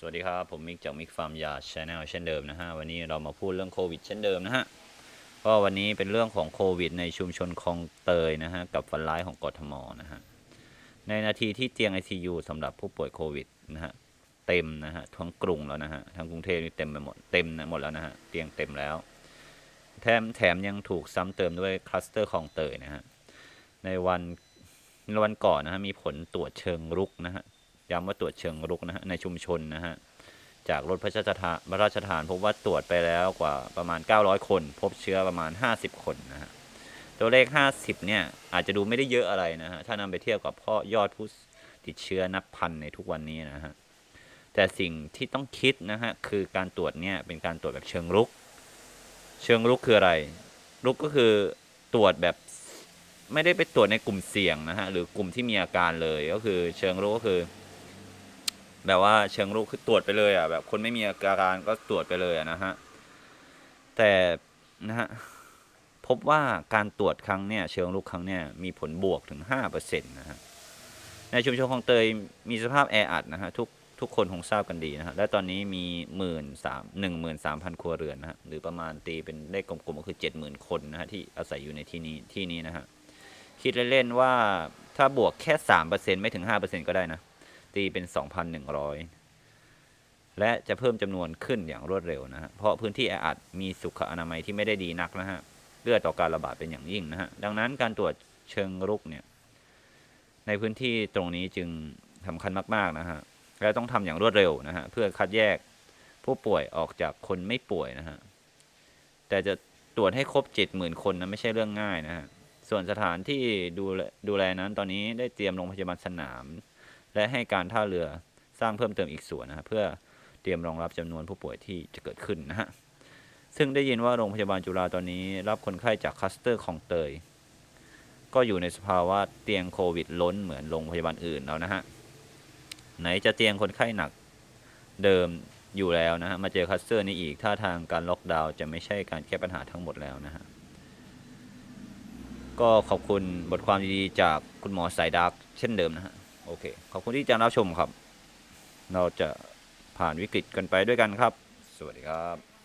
สวัสดีครับ ผมมิกจากมิกฟาร์มยาชแนลเช่นเดิมนะฮะ วันนี้เรามาพูดเรื่องโควิดเช่นเดิมนะฮะก็วันนี้เป็นเรื่องของโควิด ในชุมชนคลองเตยนะฮะ กับฝันร้ายของกทมนะฮะ ในนาทีที่เตียง ICU สำหรับผู้ป่วยโควิดนะฮะ เต็มนะฮะ ทั้งกรุงแล้วนะฮะ ทั้งกรุงเทพนี่เต็มไปหมด เต็มนะหมดแล้วนะฮะ เตียงเต็มแล้ว แถมแถมยังถูกซ้ำเติมด้วยคลัสเตอร์คลองเตยนะฮะ ในวันในวันก่อนนะฮะ มีผลตรวจเชิงรุกนะฮะ ย้ำว่าตรวจเชิงรุกนะฮะในชุมชนนะฮะจากรถพระราชทานพระราชทานพบว่าตรวจไปแล้วกว่าประมาณ 900 คน พบเชื้อประมาณ 50 คนนะฮะตัวเลข 50 เนี่ย อาจจะดูไม่ได้เยอะอะไรนะฮะถ้านำไปเทียบกับพ่อยอดผู้ติดเชื้อนับพันในทุกวันนี้นะฮะแต่สิ่งที่ต้องคิดนะฮะคือการตรวจเนี่ยเป็นการตรวจแบบเชิงรุก เชิงรุกคืออะไร รุกก็คือตรวจแบบไม่ได้ไปตรวจในกลุ่มเสี่ยงนะฮะหรือกลุ่มที่มีอาการเลยก็คือเชิงรุกก็คือ แบบว่าเชิงรุกคือตรวจไปเลยอะแบบคนไม่มีอาการก็ตรวจไปเลยอะนะฮะแต่นะฮะพบว่าการตรวจครั้งเนี่ยเชิงรุกครั้งเนี่ยมีผลบวกถึงห้าเปอร์เซ็นต์นะฮะในชุมชนของเตยมีสภาพแออัดนะฮะทุกทุกคนคงทราบกันดีนะฮะและตอนนี้มีหมื่นสามหนึ่งหมื่นสามพันครัวเรือนนะฮะหรือประมาณตีเป็นเลขกลมๆก็คือเจ็ดหมื่นคนนะฮะที่อาศัยอยู่ในที่นี้ที่นี้นะฮะคิดเล่นๆว่าถ้าบวกแค่สามเปอร์เซ็นต์ไม่ถึงห้าเปอร์เซ็นต์ก็ได้นะ ตีเป็น 2,100 และจะเพิ่มจำนวนขึ้นอย่างรวดเร็วนะฮะเพราะพื้นที่แออัดมีสุขอนามัยที่ไม่ได้ดีนักนะฮะเลื่อต่อการระบาดเป็นอย่างยิ่งนะฮะดังนั้นการตรวจเชิงรุกเนี่ยในพื้นที่ตรงนี้จึงสำคัญมากๆนะฮะและต้องทำอย่างรวดเร็วนะฮะเพื่อคัดแยกผู้ป่วยออกจากคนไม่ป่วยนะฮะแต่จะตรวจให้ครบ70,000คนนะไม่ใช่เรื่องง่ายนะฮะ ส่วนสถานที่ดูแลดูแลนั้นตอนนี้ได้เตรียมโรงพยาบาลสนาม และให้การท่าเรือสร้างเพิ่มเติมอีกส่วนนะเพื่อเตรียมรองรับจำนวนผู้ป่วยที่จะเกิดขึ้นนะฮะซึ่งได้ยินว่าโรงพยาบาลจุฬาตอนนี้ รับคนไข้จากคัสเตอร์ของเตย ก็อยู่ในสภาวะเตียงโควิดล้นเหมือนโรงพยาบาลอื่นแล้วนะฮะไหนจะเตียงคนไข้หนักเดิมอยู่แล้วนะฮะมาเจอคัสเตอร์นี้อีกท่าทางการล็อกดาวน์จะไม่ใช่การแก้ปัญหาทั้งหมดแล้วนะฮะก็ขอบคุณบทความดีๆจากคุณหมอสายดักเช่นเดิมนะฮะ โอเค ขอบคุณที่จะรับชมครับ เราจะผ่านวิกฤตกันไปด้วยกันครับ สวัสดีครับ